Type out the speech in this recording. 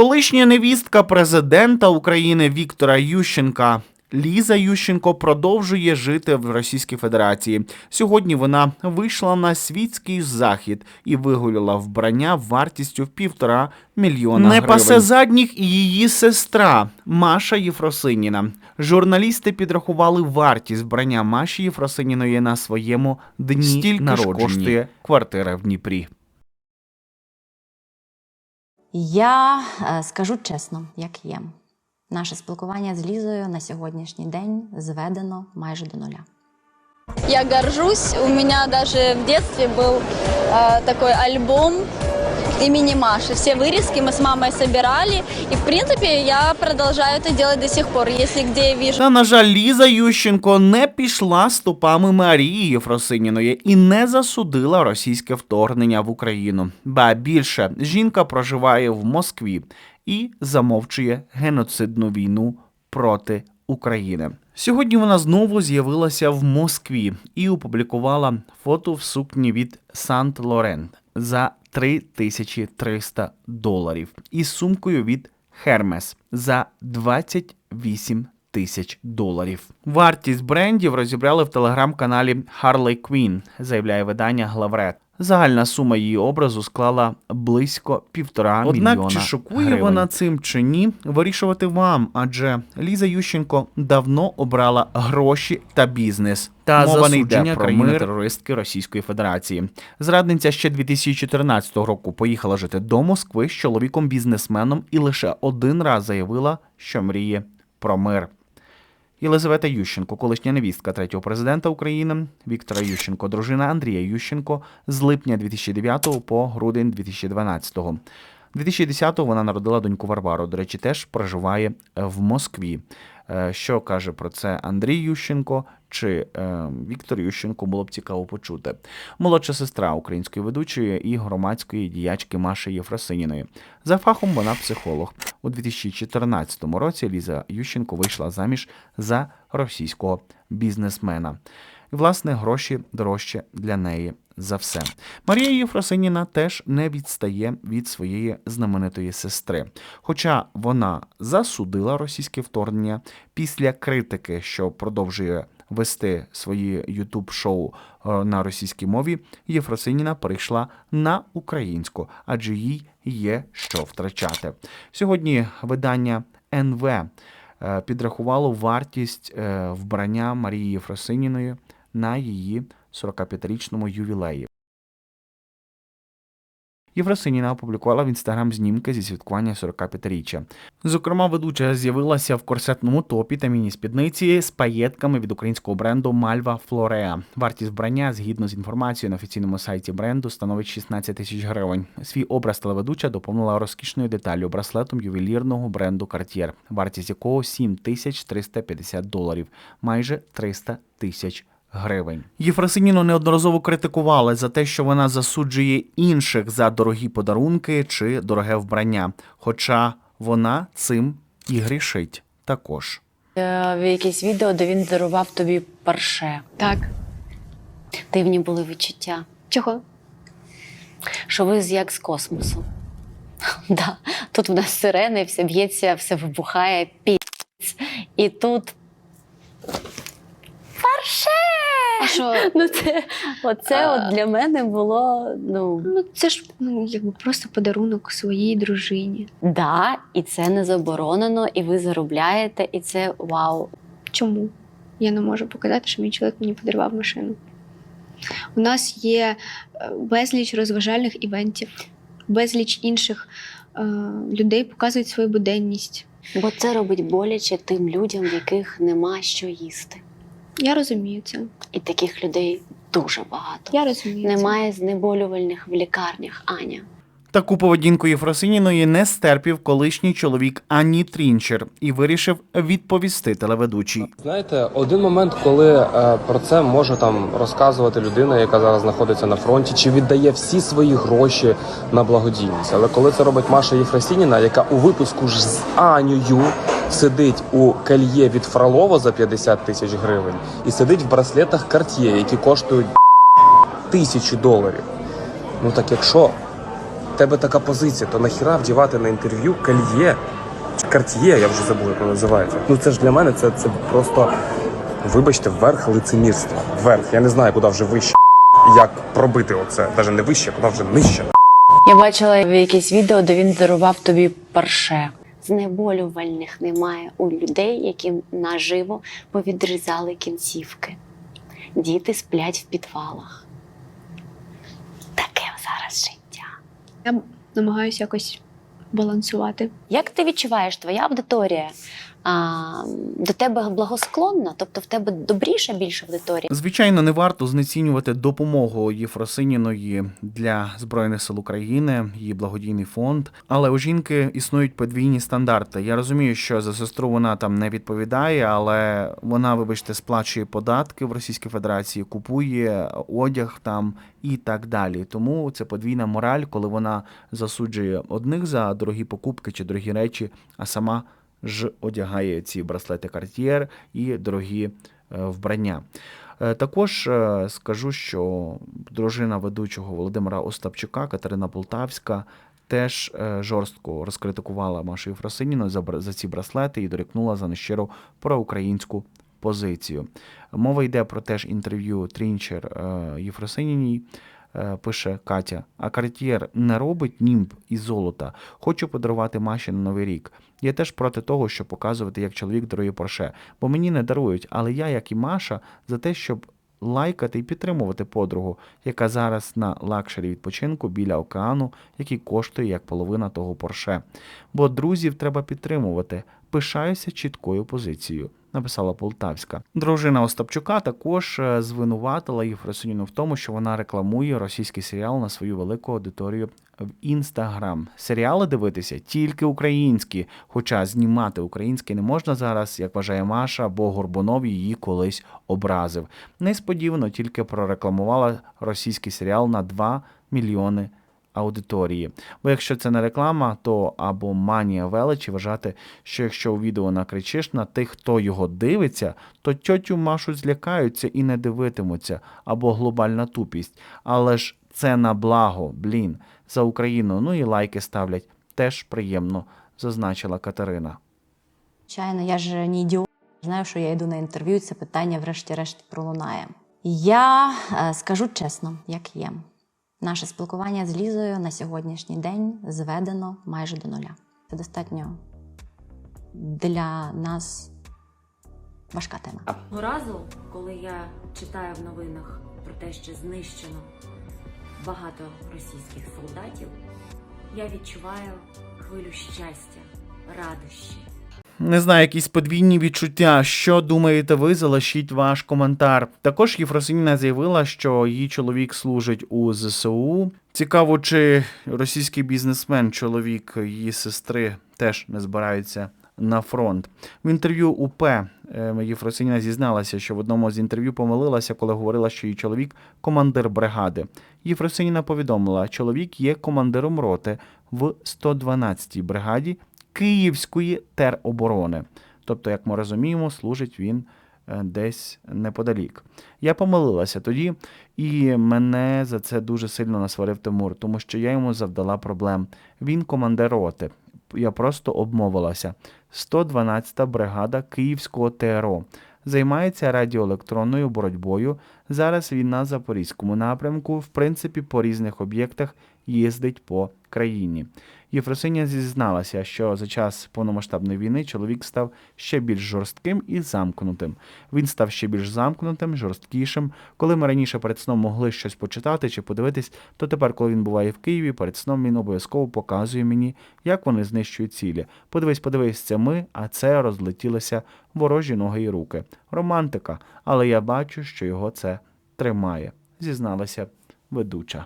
Колишня невістка президента України Віктора Ющенка. Ліза Ющенко продовжує жити в Російській Федерації. Сьогодні вона вийшла на світський захід і вигуляла вбрання вартістю в півтора мільйона Не гривень. пасе задніх і її сестра Маша Єфросиніна. Журналісти підрахували вартість вбрання Маші Єфросиніної на своєму дні Стільки ж коштує квартира в Дніпрі. Я е, скажу чесно, як є. Наше спілкування з Лізою на сьогоднішній день зведено майже до нуля. Я горжусь. У меня даже в детстве был э, такой альбом имени Маши. Все вырезки мы с мамой собирали. И, в принципе, я продолжаю это делать до сих пор. Если где я вижу Та, на жаль, Ліза Ющенко не пішла стопами Марії Єфросиніної і не засудила російське вторгнення в Україну. Ба більше жінка проживає в Москві і замовчує геноцидну війну проти України. Сьогодні вона знову з'явилася в Москві і опублікувала фото в сукні від Сант Лорент за 3300 доларів і сумкою від Hermes за 28 тисяч доларів. Вартість брендів розібрали в телеграм-каналі Harley Quinn, заявляє видання Главред. Загальна сума її образу склала близько півтора Однак, мільйона чи шокує гривень. вона цим чи ні, вирішувати вам, адже Ліза Ющенко давно обрала гроші та бізнес. Та Мова не йде про країни терористки Російської Федерації. Зрадниця ще 2014 року поїхала жити до Москви з чоловіком-бізнесменом і лише один раз заявила, що мріє про мир. Єлизавета Ющенко, колишня невістка третього президента України, Віктора Ющенко, дружина Андрія Ющенко з липня 2009 по грудень 2012. 2010-го вона народила доньку Варвару. До речі, теж проживає в Москві. Е, Що каже про це Андрій Ющенко чи е, Віктор Ющенко було б цікаво почути. Молодша сестра української ведучої і громадської діячки Маші Єфросиніної. За фахом вона психолог. У 2014 році Ліза Ющенко вийшла заміж за російського бізнесмена. Власне, гроші дорожче для неї за все. Марія Єфросиніна теж не відстає від своєї знаменитої сестри. Хоча вона засудила російське вторгнення після критики, що продовжує вести свої ютуб-шоу е, на російській мові, Єфросиніна перейшла на українську, адже їй є що втрачати. Сьогодні видання НВ е, підрахувало вартість е, вбрання Марії Єфросиніної на її 45-річному ювілеї. Єфросиніна опублікувала в інстаграм знімки зі святкування 45-річчя. Зокрема, ведуча з'явилася в корсетному топі та міні-спідниці з паєтками від українського бренду Мальва Флореа. Вартість вбрання, згідно з інформацією на офіційному сайті бренду, становить 16 тисяч гривень. Свій образ телеведуча доповнила розкішною деталлю браслетом ювелірного бренду Cartier, вартість якого 7 тисяч 350 доларів, майже 300 тисяч гривень. Єфросиніну неодноразово критикували за те, що вона засуджує інших за дорогі подарунки чи дороге вбрання. Хоча вона цим і грішить також. Е, в якесь відео, де він дарував тобі парше. Так. Дивні були відчуття, Чого? що ви з- як з космосу. Да. Тут в нас сирени, все б'ється, все вибухає, піць. І тут. Парше! Що? Ну, це, оце А. от для мене було. Ну, Ну, це ж ну, якби просто подарунок своїй дружині. да, і це не заборонено, і ви заробляєте, і це вау. Чому? Я не можу показати, що мій чоловік мені подарував машину. У нас є е, безліч розважальних івентів, безліч інших е, людей показують свою буденність. Бо це робить боляче тим людям, в яких нема що їсти. Я розумію це. І таких людей дуже багато. Я розумію. це. Немає знеболювальних в лікарнях, Аня. Таку поведінку Єфросиніної не стерпів колишній чоловік Ані Трінчер і вирішив відповісти телеведучій. Знаєте, один момент, коли е, про це може там розказувати людина, яка зараз знаходиться на фронті, чи віддає всі свої гроші на благодійність. Але коли це робить Маша Єфросініна, яка у випуску ж з Анею сидить у кельє від Фролова за 50 тисяч гривень і сидить в браслетах Cartier, які коштують тисячі доларів. Ну так якщо в тебе така позиція, то нахіра вдівати на інтерв'ю кольє карт'є, я вже забув, як воно називається. Ну це ж для мене це, це просто, вибачте, верх лицемірства. Верх. Я не знаю, куди вже вище. Як пробити оце, навіть не вище, куди вже нижче. Я бачила якесь відео, де він дарував тобі парше. Знеболювальних немає у людей, яким наживо повідрізали кінцівки. Діти сплять в підвалах. Таке зараз життя. Я намагаюся якось балансувати. Як ти відчуваєш, твоя аудиторія а, до тебе благосклонна? Тобто в тебе добріша більше аудиторія? Звичайно, не варто знецінювати допомогу Єфросиніної для збройних сил України, її благодійний фонд. Але у жінки існують подвійні стандарти. Я розумію, що за сестру вона там не відповідає, але вона, вибачте, сплачує податки в Російській Федерації, купує одяг там і так далі. Тому це подвійна мораль, коли вона засуджує одних за дорогі покупки чи дорогі речі, а сама ж одягає ці браслети Cartier і дорогі е, вбрання. Е, Також е, скажу, що дружина ведучого Володимира Остапчука Катерина Полтавська теж жорстко розкритикувала Машу Єфросиніну за, за ці браслети і дорікнула за нещиру проукраїнську позицію. Мова йде про теж інтерв'ю Трінчер Єфросиніній. Е, Пише Катя, а Cartier не робить німб із золота. Хочу подарувати Маші на новий рік. Я теж проти того, щоб показувати, як чоловік дарує Порше, бо мені не дарують, але я, як і Маша, за те, щоб лайкати і підтримувати подругу, яка зараз на лакшері відпочинку біля океану, який коштує як половина того Порше. Бо друзів треба підтримувати. Пишаюся чіткою позицією. Написала Полтавська. Дружина Остапчука також е, звинуватила Єфросиніну в тому, що вона рекламує російський серіал на свою велику аудиторію в інстаграм. Серіали дивитися тільки українські, хоча знімати українські не можна зараз, як вважає Маша, бо Горбунов її колись образив. Несподівано тільки прорекламувала російський серіал на 2 мільйони аудиторії. Бо якщо це не реклама, то або манія величі вважати, що якщо у відео накричиш на тих, хто його дивиться, то тьотю Машу злякаються і не дивитимуться, або глобальна тупість. Але ж це на благо, блін, за Україну. Ну і лайки ставлять. Теж приємно, зазначила Катерина. Звичайно, я ж не ідіот. Знаю, що я йду на інтерв'ю, це питання, врешті-решт, пролунає. Я е, скажу чесно, як є. Наше спілкування з Лізою на сьогоднішній день зведено майже до нуля. Це достатньо для нас важка тема. Разу, коли я читаю в новинах про те, що знищено багато російських солдатів, я відчуваю хвилю щастя, радощі. Не знаю, якісь подвійні відчуття. Що думаєте ви? Залишіть ваш коментар. Також Єфросиніна заявила, що її чоловік служить у ЗСУ. Цікаво, чи російський бізнесмен, чоловік її сестри, теж не збирається на фронт. В інтерв'ю УП е, Єфросиніна зізналася, що в одному з інтерв'ю помилилася, коли говорила, що її чоловік командир бригади. Єфросиніна повідомила, чоловік є командиром роти в 112-й бригаді Київської тероборони. Тобто, як ми розуміємо, служить він е, десь неподалік. Я помилилася тоді, і мене за це дуже сильно насварив Тимур, тому що я йому завдала проблем. Він командир роти. Я просто обмовилася. 112-та бригада Київського ТРО. Займається радіоелектронною боротьбою. Зараз він на Запорізькому напрямку, в принципі, по різних об'єктах їздить по країні. Єфросиня зізналася, що за час повномасштабної війни чоловік став ще більш жорстким і замкнутим. Він став ще більш замкнутим, жорсткішим. Коли ми раніше перед сном могли щось почитати чи подивитись, то тепер, коли він буває в Києві, перед сном він обов'язково показує мені, як вони знищують цілі. Подивись, подивись, це ми, а це розлетілися ворожі ноги і руки. Романтика, але я бачу, що його це тримає, зізналася ведуча.